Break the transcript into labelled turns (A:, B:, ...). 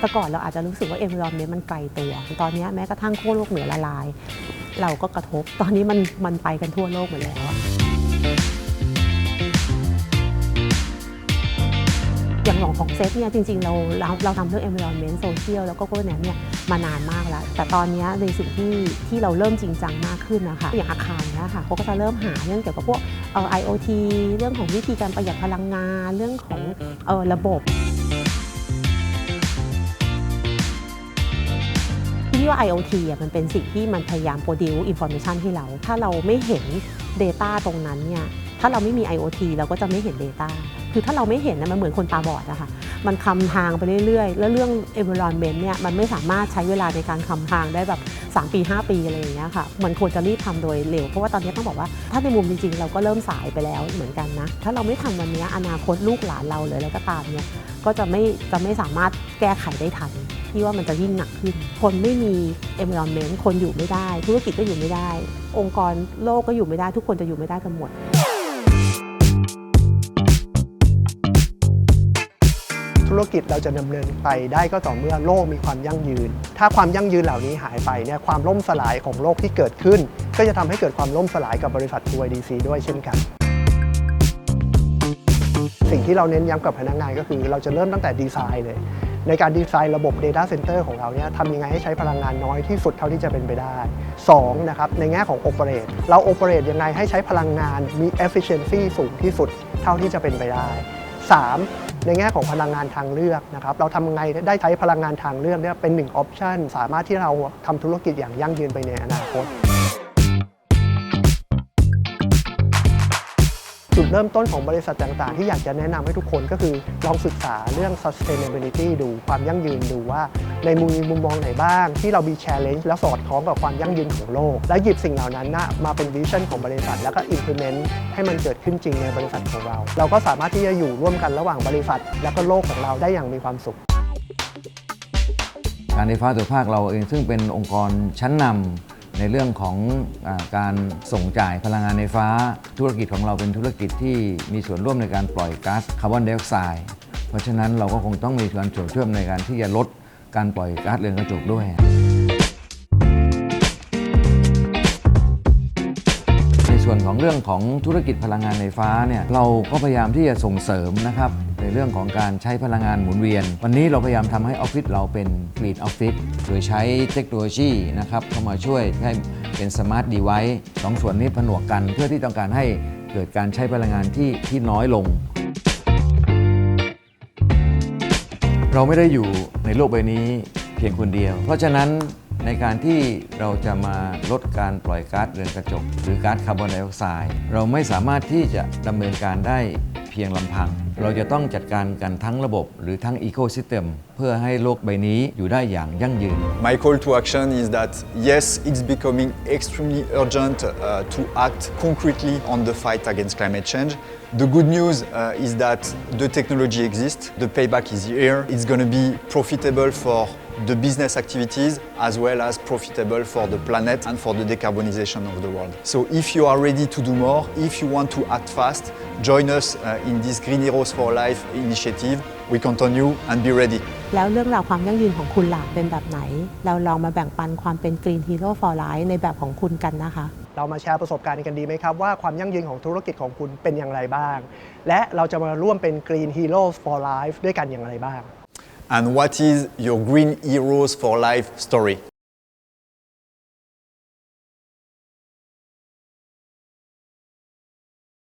A: แต่ก่อนเราอาจจะรู้สึกว่า environment มันไกลตัว ตอนนี้แม้กระทั่งขั้วโลกเหนือละลาย เราก็กระทบ ตอนนี้มันมันไปกันทั่วโลกหมดแล้วอย่างของของเซตเนี่ยจริงๆ เราเราเราทำเรื่อง environment social แล้วก็ governance เนี่ยมานานมากแล้ว แต่ตอนนี้ในสิ่งที่ที่เราเริ่มจริงจังมากขึ้นนะคะอย่างอาคารเนี้ยค่ะเขาก็จะเริ่มหาเรื่องเกี่ยวกับพวกเอ่อ IoT เรื่องของวิธีการประหยัดพลังงาน เรื่องของเอ่อระบบ ว่า IoT อะมันเป็นสิ่งที่มันพยายาม produce information ให้เรา ถ้าเราไม่เห็น Data ตรงนั้นเนี่ย ถ้าเราไม่มี IoT เราก็จะไม่เห็น Data คือถ้าเราไม่เห็นนะมันเหมือนคนตาบอดอะค่ะ มันคำทางไปเรื่อยๆ แล้วเรื่อง environment เนี่ยมันไม่สามารถใช้เวลาในการคำทางได้แบบ 3 ปี 5 ปีอะไรอย่างเงี้ยค่ะ มันควรจะรีบทำโดยเร็ว เพราะว่าตอนนี้ต้องบอกว่าถ้าในมุมจริงๆ เราก็เริ่มสายไปแล้วเหมือนกันนะ ถ้าเราไม่ทำวันนี้อนาคตลูกหลานเราเลยอะไรก็ตามเนี่ย ก็จะไม่จะไม่สามารถแก้ไขได้ทัน ที่ว่ามันจะยิ่งหนักขึ้น คนไม่มี environment คนอยู่ไม่ได้ ธุรกิจก็อยู่ไม่ได้ องค์กรโลกก็อยู่ไม่ได้ ทุกคนจะอยู่ไม่ได้กันหมด
B: ธุรกิจเราจะดำเนินไปได้ก็ต่อเมื่อโลกมีความยั่งยืน ถ้าความยั่งยืนเหล่านี้หายไปเนี่ยความล่มสลายของโลกที่เกิดขึ้น ก็จะทำให้เกิดความล่มสลายกับบริษัท TYDC ด้วยเช่นกัน สิ่งที่เราเน้นย้ำกับพนักงานก็คือ เราจะเริ่มตั้งแต่ดีไซน์เลย ในการดีไซน์ระบบ Data Center ของเราเนี่ยทำยังไงให้ใช้พลังงานน้อยที่สุดเท่าที่จะเป็นไปได้ 2. นะครับในแง่ของ Operate เรา Operate ยังไงให้ใช้พลังงานมี Efficiency สูงที่สุดเท่าที่จะเป็นไปได้ 3. ในแง่ของพลังงานทางเลือกนะครับเราทำไงได้ใช้พลังงานทางเลือกเนี่ยเป็นหนึ่งออปชันสามารถที่เราทำธุรกิจอย่างยั่งยืนไปในอนาคต จุดเริ่มต้นของบริษัทต่างๆ ที่อยากจะแนะนำให้ทุกคนก็คือลองศึกษาเรื่อง sustainability ดูความยั่งยืนดูว่า ในมุมมุมมองไหนบ้าง ที่เรามี challenge แล้วสอดคล้องกับความยั่งยืนของโลก และหยิบสิ่งเหล่านั้นนะมาเป็น vision ของบริษัท แล้วก็ implement ให้มันเกิดขึ้นจริงในบริษัทของเรา เราก็สามารถที่จะอยู่ร่วมกันระหว่างบริษัท และก็โลกของเราได้อย่างมีความสุข
C: การไฟฟ้าส่วนภาคเราเองซึ่งเป็นองค์กรชั้นนำ ในเรื่องของอการส่งจ่ายพลังงานไฟฟ้า ธุรกิจของเราเป็นธุรกิจที่มีส่วนร่วมในการปล่อยก๊าซคาร์บอนไดออกไซด์เพราะฉะนั้นเราก็คงต้องมีการส่วนร่วมในการที่จะลดการปล่อยก๊าซเรือนกระจกด้วยในส่วนของเรื่องของธุรกิจพลังงานไฟฟ้าเนี่ยเราก็พยายามที่จะส่งเสริมนะครับ ในเรื่องของการใช้พลังงานหมุนเวียน วันนี้เราพยายามทำให้ออฟฟิศเราเป็น Green Office โดยใช้เทคโนโลยีนะครับเข้ามาช่วยให้เป็นสมาร์ทดีไว c e สองส่วนนี้ผนวกกันเพื่อที่ต้องการให้เกิดการใช้พลังงานที่ที่น้อยลง เราไม่ได้อยู่ในโลกใบนี้เพียงคนเดียว เพราะฉะนั้นในการที่เราจะมาลดการปล่อยก๊าซเรือนกระจก หรือก๊าซคาร์บอนไดออกไซด์เราไม่สามารถที่จะดำเนินการได้เพียงลำพัง เราจะต้องจัดการกันทั้งระบบ หรือทั้งอีโคซิสเต็มเพื่อให้โลกใบนี้อยู่ได้อย่างยั่งยืน
D: My call to action is that yes, it's becoming extremely urgent uh, to act concretely on the fight against climate change. The good news uh, is that the technology exists, the payback is here, it's going to be profitable for the business activities as well as profitable for the planet and for the decarbonization of the world. So if you are ready to do more, if you want to act fast, join us uh, in this Green Heroes for Life initiative. We count on you and be ready.
A: แล้วเรื่องราวความยั่งยืนของคุณล่ะเป็นแบบไหน เราลองมาแบ่งปันความเป็น Green Hero for Life ในแบบของคุณกันนะคะ
B: เรามาแชร์ประสบการณ์กันดีไหมครับ ว่าความยั่งยืนของธุรกิจของคุณเป็นอย่างไรบ้าง และเราจะมาร่วมเป็น Green Heroes for Life ด้วยกันอย่างไรบ้าง
D: And what is your Green Heroes for Life story?